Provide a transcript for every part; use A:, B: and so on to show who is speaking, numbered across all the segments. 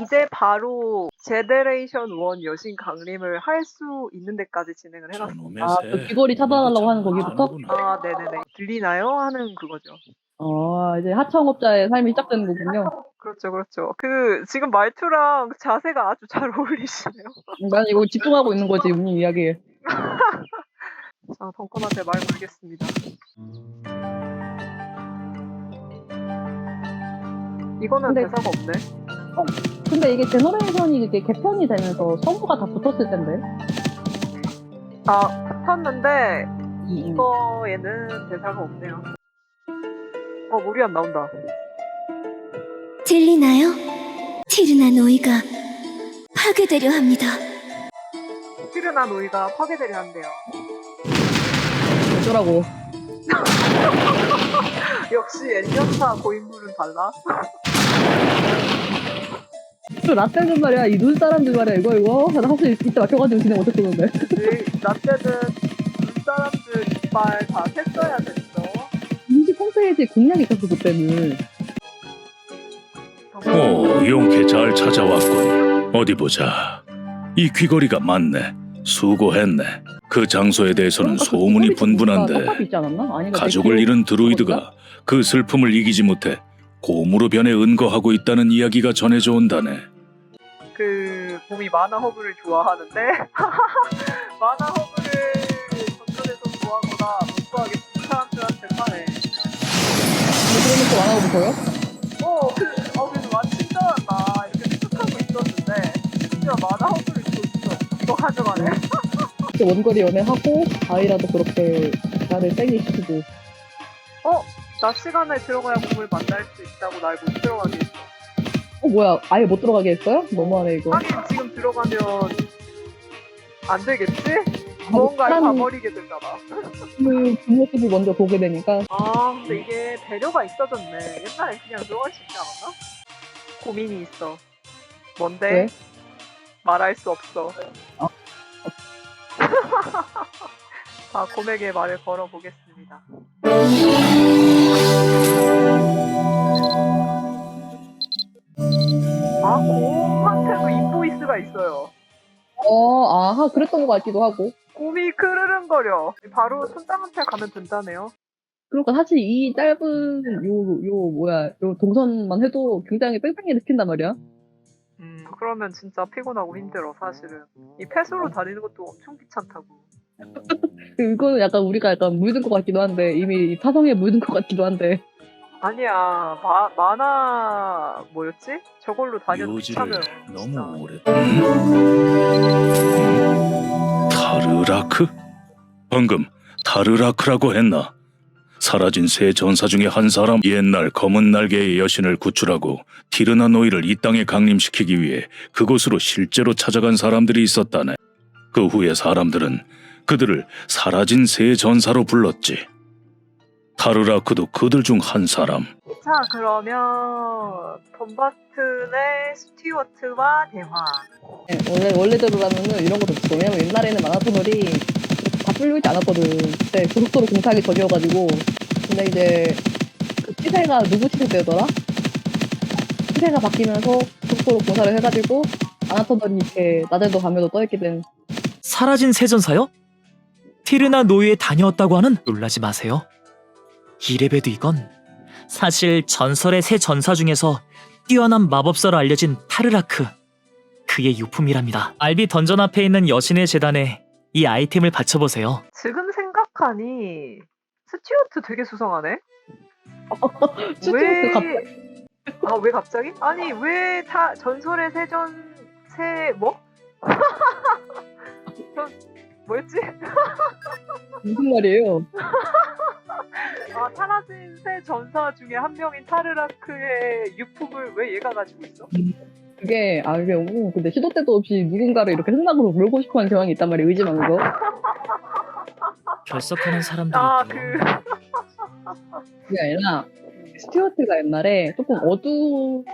A: 이제 바로 제데레이션 1 여신 강림을 할 수 있는 데까지 진행을 해놨어.
B: 저놈의
C: 아,
B: 새.
C: 그 귀걸이 찾아달라고 하는 거기부터?
B: 아,
A: 네네네. 들리나요? 하는 그거죠.
C: 어, 이제 하청업자의 삶이 시작되는 거군요.
A: 그렇죠, 그렇죠. 그, 지금 말투랑 자세가 아주 잘 어울리시네요.
C: 난 이거 집중하고 있는 거지, 운님 이야기에.
A: 자, 덩컨한테 말 걸겠습니다. 이거는
C: 근데-
A: 대사가 없네.
C: 근데 이게 제너레이션이 이게 개편이 되면서 서부가 다 붙었을 텐데.
A: 아, 붙었는데,
C: 음.
A: 이거에는 대사가 없네요. 어, 우리 안 나온다.
D: 들리나요? 티르나 노이가 파괴되려 합니다.
A: 티르나 노이가 파괴되려 한대요.
C: 어쩌라고.
A: 역시 엔년사 고인물은 달라.
C: 그 라떼는 말이야, 이 눈 사람들 말이야, 이거, 이거. 나 사실 이때 막혀가지고 진행 못했었는데.
A: 나 때는 눈 사람들 이빨 다 샜어야 됐어.
C: 20%의 공략이 있었어, 그때는.
B: 오, 용케 잘 찾아왔군. 어디 보자. 이 귀걸이가 맞네. 수고했네. 그 장소에 대해서는
C: 뭔가 그
B: 소문이
C: 뭔가
B: 분분한데
C: 떡밥이 있지 않았나? 아니,
B: 가족을
C: 내
B: 잃은 드루이드가 그 슬픔을 이기지 못해 곰으로 변해 은거하고 있다는 이야기가 전해져 온다네.
A: 그 봄이 만화 허브를 좋아하는데 만화 허브를 전전에서 좋아하거나 못 구하게 사람들한테 파네.
C: 뭐 그러면서 만화가 보여요?
A: 어, 그, 어, 그래서 완 친절하다 이렇게 생각하고 있었는데 진짜 만화 허브를 줬어. 이거 가져가네.
C: 원거리 연애하고, 아이라도 그렇게 나를 땡이 시키고.
A: 낮 시간에 들어가야 곰을 만날 수 있다고 날 못 들어가게 했어.
C: 어, 뭐야, 아예 못 들어가게 했어요? 너무하네, 이거.
A: 하긴 지금 들어가면 안 되겠지? 뭔가를
C: 사람-
A: 봐버리게 될까봐.
C: 그 뒷모습을 먼저 보게 되니까
A: 아, 근데 이게 배려가 있어졌네. 옛날에 그냥 들어갈 수 있지 않았나? 고민이 있어. 뭔데?
C: 왜?
A: 말할 수 없어.
C: 어.
A: 자, 곰에게 말을 걸어보겠습니다. 아, 곰한테도 인보이스가 있어요.
C: 어 아하 그랬던 것 같기도 하고
A: 곰이 크르릉거려. 바로 손장한테 가면 된다네요.
C: 그러니까 사실 이 짧은 요 요 뭐야 요 동선만 해도 굉장히 뺑뺑이 느낀단 말이야
A: 음, 그러면 진짜 피곤하고 힘들어, 사실은. 이 펫으로 다니는 것도 엄청 귀찮다고.
C: 그 이거는 약간 우리가 약간 물든 것 같기도 한데 이미 이 타성에 물든 것 같기도 한데
A: 아니야, 마, 만화, 뭐였지? 저걸로 다녀도 귀찮아요. 진짜.
B: 너무 오래. 음? 타르라크? 방금 타르라크라고 했나? 사라진 세 전사 중에 한 사람 옛날 검은 날개의 여신을 구출하고 티르나 노이를 이 땅에 강림시키기 위해 그곳으로 실제로 찾아간 사람들이 있었다네. 그 후에 사람들은 그들을 사라진 세 전사로 불렀지. 타르라크도 그들 중 한 사람.
A: 자, 그러면, 덤바튼의 스튜어트와 대화.
C: 네, 원래 원래대로라면은 이런 것도 없어 왜냐면 옛날에는 만화터널이 다 뚫려 있지 않았거든 그때 고속도로 공사하기 전이어가지고 근데 이제 그 시세가 누구 시세 때더라? 시세가 바뀌면서 고속도로 공사를 해가지고 만화터널이 이렇게 낮에도 밤에도 떠있게 된
E: 사라진 세전사요? 티르나 노예에 다녀왔다고 하는 놀라지 마세요. 이레베도 이건 사실 전설의 세 전사 중에서 뛰어난 마법사로 알려진 타르라크 그의 유품이랍니다. 알비 던전 앞에 있는 여신의 재단에 이 아이템을 바쳐보세요.
A: 지금 생각하니, 스튜어트 되게 수상하네?
C: 스튜어트 갑
A: 아, 왜 갑자기? 아니, 왜 타, 전설의 세전, 세, 뭐? 전, 뭐였지?
C: 무슨 말이에요?
A: 아, 사라진 세 전사 중에 한 명인 타르라크의 유품을 왜 얘가 가지고 있어?
C: 그게 아 그게 오, 근데 시도 때도 없이 누군가를 이렇게 생각으로 몰고 싶어하는 경향이 있단 말이야 의지만으로
E: 결석하는 사람들이
A: 아. 그,
C: 그게 아니라 스튜어트가 옛날에 조금 어두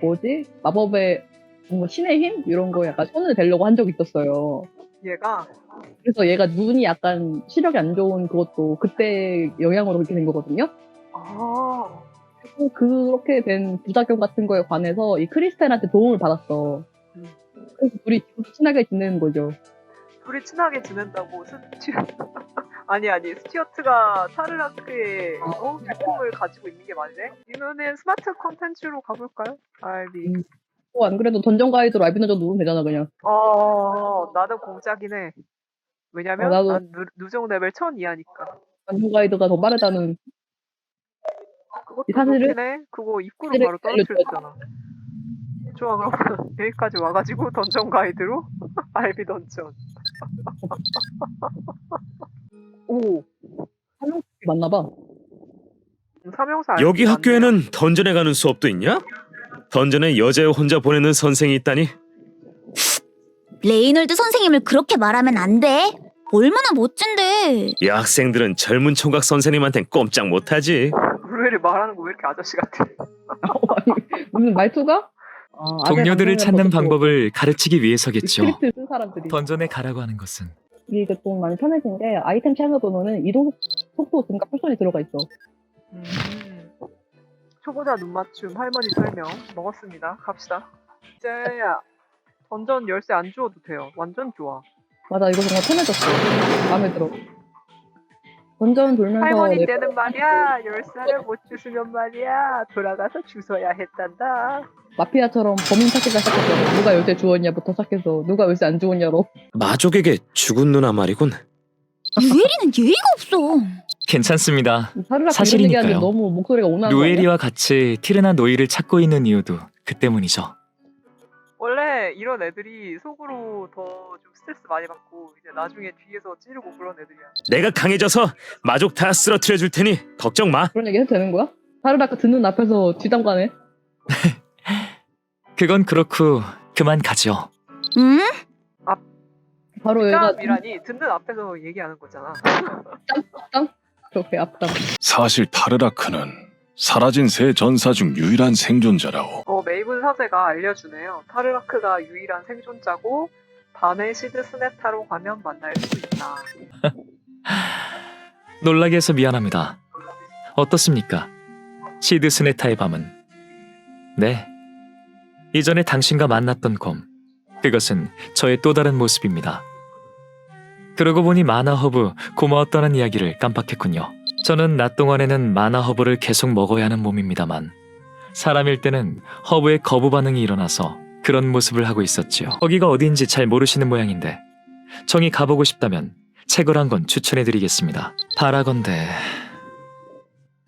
C: 뭐지 마법의 뭔가 신의 힘 이런 거에 약간 손을 대려고 한 적이 있었어요.
A: 얘가,
C: 그래서 얘가 눈이 약간 시력이 안 좋은 그것도 그때 영향으로 그렇게 된 거거든요.
A: 아,
C: 또 그렇게 된 부작용 같은 거에 관해서 이 크리스텔한테 도움을 받았어.
A: 음.
C: 그래서 둘이 친하게 지내는 거죠.
A: 둘이 친하게 지낸다고 스튜 아니 아니 스튜어트가 타르라크의 어? 작품을 가지고 있는 게 맞네? 이거는 스마트 컨텐츠로 가볼까요? 알비
C: 음. 또안 그래도 던전 가이드로 알비노전 누르면 되잖아 그냥.
A: 어 나는 공짜긴 해 왜냐면
C: 어, 나도-
A: 난 누, 누적 레벨 1000 이하니까
C: 던전 가이드가 더 빠르다는
A: 그것도
C: 이 사실을-
A: 그렇긴 해 그거 입구로
C: 사실을
A: 바로 떨어뜨렸잖아 좋아 그럼 여기까지 와가지고 던전 가이드로 알비 던전 오
C: 맞나 봐.
A: 삼형사
F: 여기
A: 알비 맞네요.
F: 학교에는 던전에 가는 수업도 있냐? 던전에 여자 혼자 보내는 선생이 있다니
D: 레이놀드 선생님을 그렇게 말하면 안 돼. 얼마나 멋진데.
F: 이 학생들은 젊은 총각 선생님한텐 꼼짝 못하지
A: 루엘이 말하는 거 왜 이렇게 아저씨 같아?
C: 아니, 무슨 말투가? 아, 아재
E: 동료들을 찾는 방법을 가르치기
C: 이
E: 위해서겠죠.
C: 스크립트 쓴 사람들이.
E: 던전에 가라고 하는 것은
C: 이게 좀 많이 편해진 게 아이템 창을 보면은 이동 속도 증가 풀션이 들어가 있어.
A: 음. 초보자 눈 맞춤 할머니 설명 먹었습니다. 갑시다. 이제 던전 열쇠 안 주워도 돼요. 완전 좋아.
C: 맞아 이거 정말 편해졌어. 마음에 들어. 던전 돌면서
A: 할머니
C: 내-
A: 때는 말이야 열쇠를 못 주시면 말이야 돌아가서 주워야 했단다.
C: 마피아처럼 범인 찾기가 시작했어. 누가 열쇠 주웠냐부터 시작해서 누가 열쇠 안 주웠냐로.
F: 마족에게 죽은 누나 말이군
D: 유에리는 예의가 없어.
E: 괜찮습니다.
C: 사르락
E: 사실이니까요.
C: 얘기하는데 너무 목소리가 온화한 거 아니야?
E: 루에리와 같이 티르나 노이를 찾고 있는 이유도 그 때문이죠.
A: 원래 이런 애들이 속으로 더 좀 스트레스 많이 받고 이제 나중에 뒤에서 찌르고 그런 애들이야.
F: 내가 강해져서 마족 다 쓰러뜨려 줄 테니 걱정 마
C: 그런 얘기 해도 되는 거야? 사르락 듣는 앞에서 뒷담가네.
E: 그건 그렇고 그만 가죠.
D: 응?
C: 바로 얘가
A: 짬이라니 듣는 앞에서 얘기하는 거잖아.
C: 그 렇게 앞담.
B: 사실 타르라크는 사라진 새 전사 중 유일한 생존자라오.
A: 어, 메이븐 사제가 알려주네요. 타르라크가 유일한 생존자고 밤에 시드 스네타로 가면 만날 수 있다.
E: 놀라게 해서 미안합니다. 어떻습니까? 시드 스네타의 밤은 네. 이전에 당신과 만났던 검. 그것은 저의 또 다른 모습입니다. 그러고 보니 마나 허브 고마웠다는 이야기를 깜빡했군요. 저는 낮 동안에는 마나 허브를 계속 먹어야 하는 몸입니다만 사람일 때는 허브에 거부 반응이 일어나서 그런 모습을 하고 있었지요. 거기가 어디인지 잘 모르시는 모양인데 정이 가보고 싶다면 책을 한 권 추천해드리겠습니다. 바라건대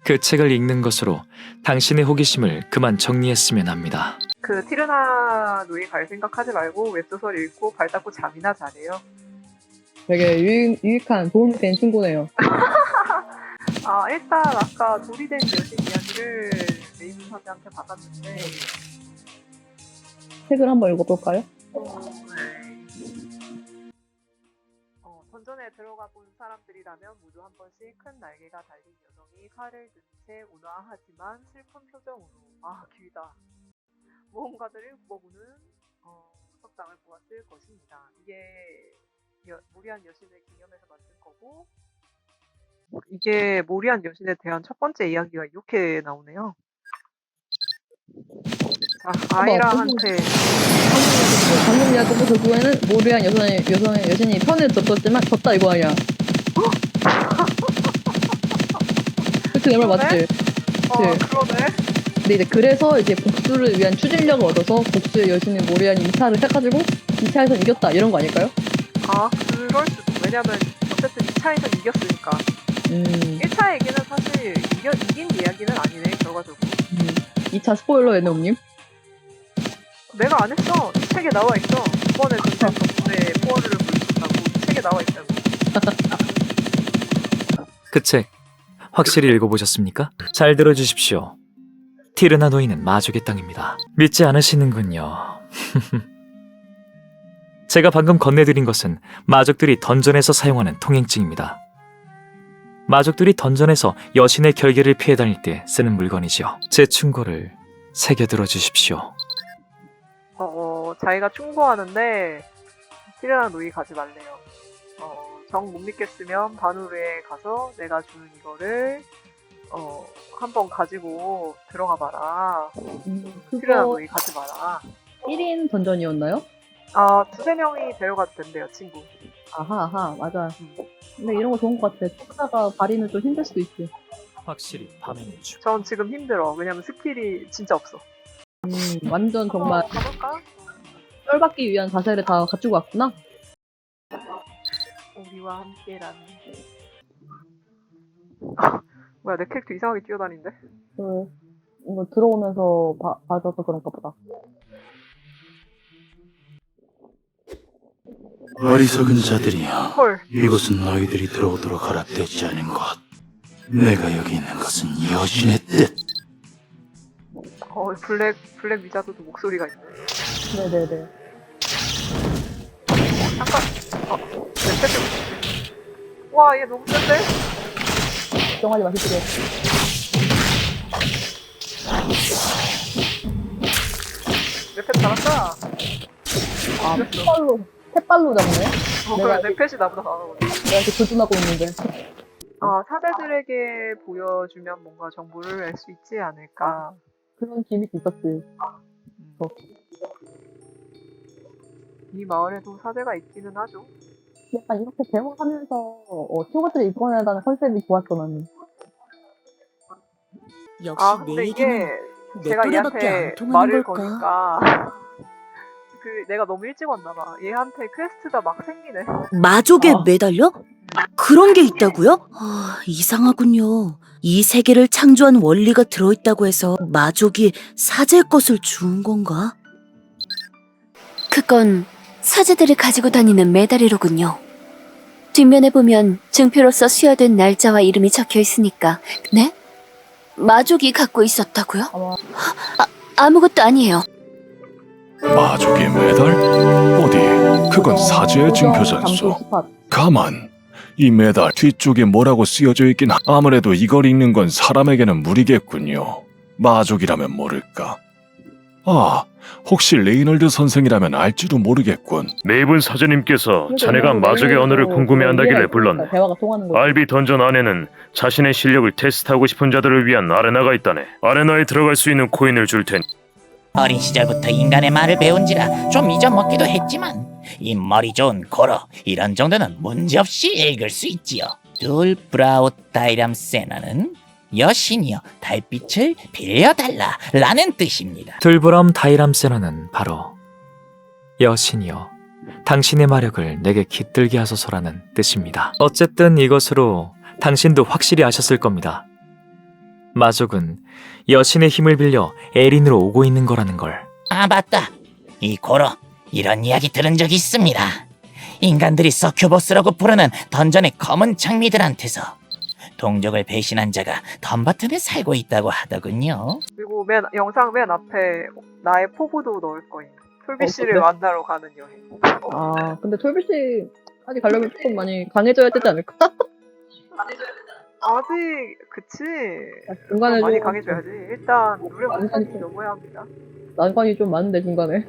E: 그 책을 읽는 것으로 당신의 호기심을 그만 정리했으면 합니다.
A: 그 티르나 누이 갈 생각하지 말고 웹소설 읽고 발 닦고 잠이나 자래요.
C: 되게 유익, 유익한 도움이 된 친구네요.
A: 아 일단 아까 돌이 된 여신 이야기를 메이븐 사제한테 받았는데
C: 책을 한번 읽어볼까요?
A: 어, 네. 어, 던전에 들어가 본 사람들이라면 모두 한 번씩 큰 날개가 달린 여성이 칼을 든 채 온화하지만 슬픈 표정으로 아 길다 모험가들을 머무는 어, 석상을 보았을 것입니다. 이게 여- 모리안 여신을 기념해서 만든 거고 이게 모리안 여신에 대한 첫 번째 이야기가 이렇게 나오네요. 자 아이라한테
C: 방금 이야기도 결국에는 모리안 여성의, 여성의 여신이 편을 졌었지만 졌다 이거 아니야. 그치 내말 맞지?
A: 어
C: 네.
A: 그러네.
C: 근데 이제 그래서 이제 복수를 위한 추진력을 얻어서 복수의 여신인 모리안이 2차를 해가지고 2차에서 이겼다 이런 거 아닐까요?
A: 아, 그럴 수도. 왜냐면, 어쨌든 2차에서 이겼으니까.
C: 음,
A: 1차 얘기는 사실 이겨, 이긴 이야기는 아니네, 결과적으로.
C: 음. 2차 스포일러 예능님.
A: 내가 안 했어. 이 책에 나와 있어. 이번에 전쟁 덕분에 포어를 보여줬다고. 이 책에 나와 있다고.
E: 그 책 확실히 읽어보셨습니까? 잘 들어주십시오. 티르나 노이는 마족의 땅입니다. 믿지 않으시는군요. 제가 방금 건네드린 것은 마족들이 던전에서 사용하는 통행증입니다. 마족들이 던전에서 여신의 결계를 피해 다닐 때 쓰는 물건이지요. 제 충고를 새겨들어 주십시오.
A: 어, 자기가 충고하는데, 티레나 노이 가지 말래요. 어, 정 못 믿겠으면 바누르에 가서 내가 주는 이거를 어, 한번 가지고 들어가 봐라.
C: 음,
A: 필요한
C: 그거
A: 노이 가지 마라.
C: 1인 던전이었나요?
A: 아, 두세 명이 데려가도 된대요, 친구.
C: 아하, 아하, 맞아.
A: 음.
C: 근데 이런 거 좋은 것 같아. 축사가 발휘는 좀 힘들 수도 있지.
E: 확실히 밤에는 주.
A: 전 지금 힘들어. 왜냐면 스킬이 진짜 없어.
C: 음, 완전 정말
A: 어, 가볼까?
C: 쩔 받기 위한 자세를 다 갖추고 왔구나.
A: 우리와 함께라는. 아, 뭐야, 내 캐릭터 이상하게 뛰어다니는데?
C: 그, 이거 들어오면서 봐, 봐줘서 그런가 보다.
B: 어리석은 자들이여
A: 헐,
B: 이곳은 너희들이 들어오도록 허락되지 않은 곳 내가 여기 있는 것은 여신의 뜻
A: 어, 블랙, 블랙 위자드도 목소리가 있네.
C: 네네네.
A: 잠깐, 어, 내 패스. 와, 얘 너무 센데?
C: 걱정하지 마시고요.
A: 내 패스 잘한다.
C: 아, 탭발로, 탭발로 잡네?
A: 어,
C: 내가
A: 그래, 내 패스 나보다 잘하거든.
C: 내가 이렇게 조준하고 있는데.
A: 아, 사제들에게 보여주면 뭔가 정보를 알 수 있지 않을까.
C: 그런 기믹이 있었지.
A: 음.
C: 어.
A: 이 마을에도 사제가 있기는 하죠.
C: 약간 이렇게 대화하면서, 어, 친구들이 이끌어낸다는 컨셉이 좋았어, 나는.
D: 역시
A: 아,
D: 내
A: 근데
D: 얘기는
A: 이게
D: 내
A: 제가
D: 또래밖에
A: 얘한테
D: 통하는
A: 말을
D: 걸까?
A: 거니까 그 내가 너무 일찍 왔나 봐. 얘한테 퀘스트가 막 생기네.
G: 마족에
C: 어.
G: 매달려? 그런 게 있다고요? 아, 이상하군요. 이 세계를 창조한 원리가 들어있다고 해서 마족이 사제의 것을 주운 건가?
H: 그건 사제들이 가지고 다니는 메다리로군요. 뒷면에 보면 증표로서 수여된 날짜와 이름이 적혀 있으니까. 네? 마족이 갖고 있었다고요?
C: 아마,
H: 아무것도 아니에요.
I: 마족의 메달? 어디? 그건 사제의 증표잖소.
C: 잠수 스팟.
I: 가만. 이 메달 뒤쪽에 뭐라고 쓰여져 있긴 하- 아무래도 이걸 읽는 건 사람에게는 무리겠군요. 마족이라면 모를까. 아, 혹시 레이널드 선생이라면 알지도 모르겠군.
F: 메이븐 사제님께서 자네가
C: 그러니까
F: 마족의
C: 이런
F: 언어를
C: 식으로
F: 궁금해한다길래 불렀네.
C: 있으니까 대화가 통하는 거지.
F: 알비 던전 안에는 자신의 실력을 테스트하고 싶은 자들을 위한 아레나가 있다네. 아레나에 들어갈 수 있는 코인을 줄 테니
J: 어린 시절부터 인간의 말을 배운지라 좀 잊어먹기도 했지만 이 머리 좋은 고로 이런 정도는 문제없이 읽을 수 있지요. 둘 브라우 다이람 세나는 여신이여 달빛을 빌려달라 라는 뜻입니다.
E: 들보람 다이람 세나는 바로 여신이여 당신의 마력을 내게 깃들게 하소서라는 뜻입니다. 어쨌든 이것으로 당신도 확실히 아셨을 겁니다. 마족은 여신의 힘을 빌려 에린으로 오고 있는 거라는 걸.
J: 아 맞다. 이 고로 이런 이야기 들은 적이 있습니다. 인간들이 서큐보스라고 부르는 던전의 검은 장미들한테서 동족을 배신한 자가 덤바튼에 살고 있다고 하더군요.
A: 그리고 맨 영상 맨 앞에 나의 포부도 넣을 거예요. 톨비
C: 어,
A: 씨를
C: 그래?
A: 만나러 가는 여행.
C: 아, 근데 톨비씨까지 가려면 조금 많이 강해져야 되지 않을까?
A: 아직 그치.
C: 중간에
A: 좀 많이
C: 좀
A: 강해져야지. 일단 노래
C: 완전히
A: 넘어야 합니다.
C: 난관이 좀 많은데, 중간에.